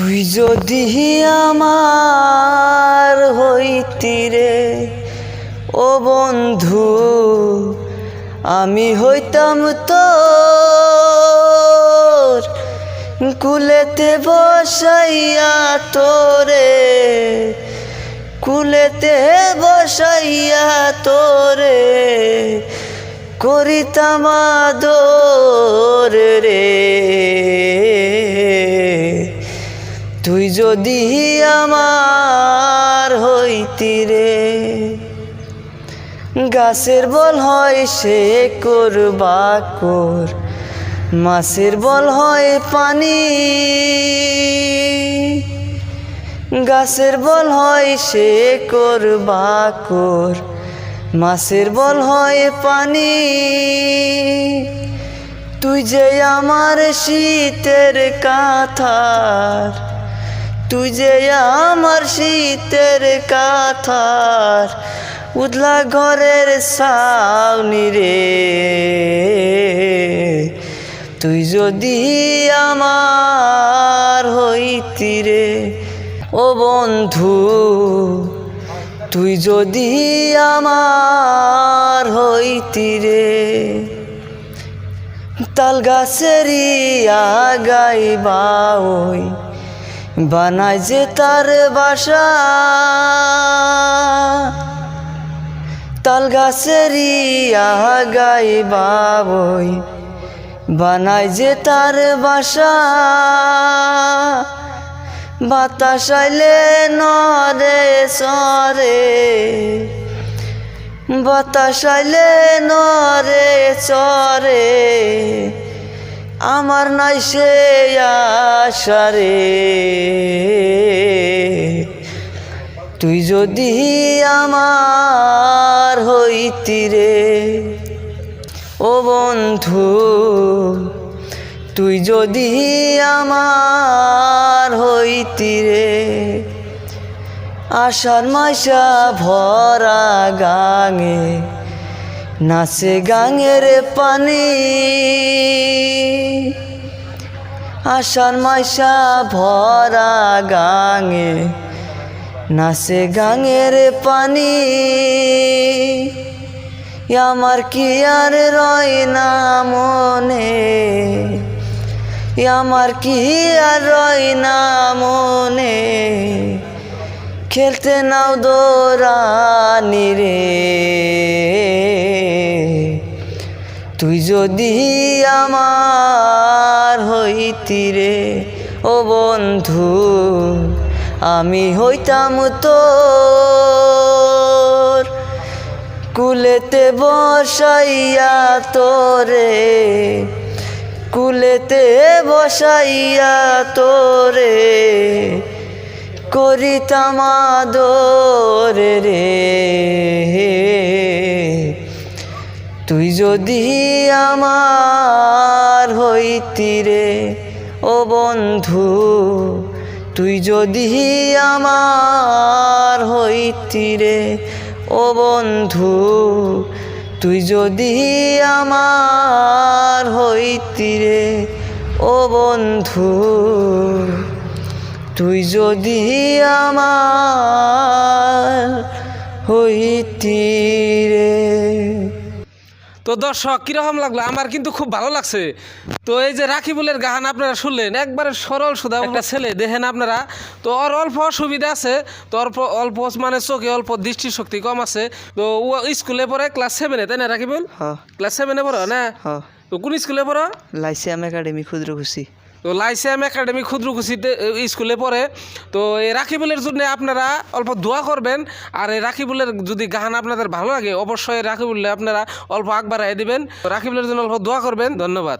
তুই যদি আমার হইতি রে, ও বন্ধু, আমি হইতাম তোর কুলেতে বসাইয়া তোরে, কুলেতে বসাইয়া তোরে করিতাম আদর রে। যদি আমার হইতি রে, গাছের বল হয় সে করবা কর, মাছের বল হয় পানি, গাছের বল হয় সে করবা কর, মাছের বল হয় পানি। তুই যে আমার শীতের কাথার তুই যে আমার শীতের কাথার উদলা ঘরের সাউনি রে। তুই যদি আমার হইতি রে, ও বন্ধু, তুই যদি আমার হইতি রে। তাল গাছেরই আগাই বাই বানায় যে তার বাসা। তাল গাছেরই আগাই বাবই বানায় যে তার বাসা। বাতাস আইলে নরে সরে, বাতাস আইলে নরে চরে আমার নাই সে আশারে তুই যদি আমার হইতি রে, ও বন্ধু, তুই যদি আমার হইতি রে আষাঢ় মাসা ভরা গাঙে নাচে গাঙের পানি। আষাঢ় মাসা ভরা গাঙে নাচে গাঙের পানি। আমার কি আর রয় না মনে? আমার কি আর রয় না মনে? খেলতে নাও দৌড়ানি রে। তুই যদি আমার হইতি রে, ও বন্ধু, আমি হইতাম তোর কুলেতে বসাইয়া তোরে, কুলেতে বসাইয়া তোরে করিতাম আদর রে। যদি আমার হইতি রে, ও বন্ধু, তুই যদি আমার হইতি রে, ও বন্ধু, তুই যদি আমার হইতি রে, ও বন্ধু, তুই যদি আমার হইতি রে। তো দর্শক কীরকম লাগল? আমার কিন্তু খুব ভালো লাগছে। তো এই যে রাখিবুলের গান আপনারা শুনলেন একবারে সরল সুদা একটা ছেলে দেখেন আপনারা। তো ওর অল্প অসুবিধা আছে তো অল্প অল্প মানে চোখে অল্প দৃষ্টিশক্তি কম আছে। তো ও স্কুলে পড়ে ক্লাস সেভেনে তাই না রাখি বল ক্লাস সেভেনে পড়ো না? হ্যাঁ। তো কোন স্কুলে পড়ো? লাইসিয়াম একাডেমি ক্ষুদ্র খুশি তো লাইসিয়াম একাডেমি ক্ষুদ্রকুচিতে স্কুলে পড়ে। তো এই রাখিবুলের জন্য আপনারা অল্প দোয়া করবেন, আর এই রাখিবুলের যদি গান আপনাদের ভালো লাগে, অবশ্যই রাখিবুল্লে আপনারা অল্প আগ বাড়াই দেবেন। রাখিবুলের জন্য অল্প দোয়া করবেন, ধন্যবাদ।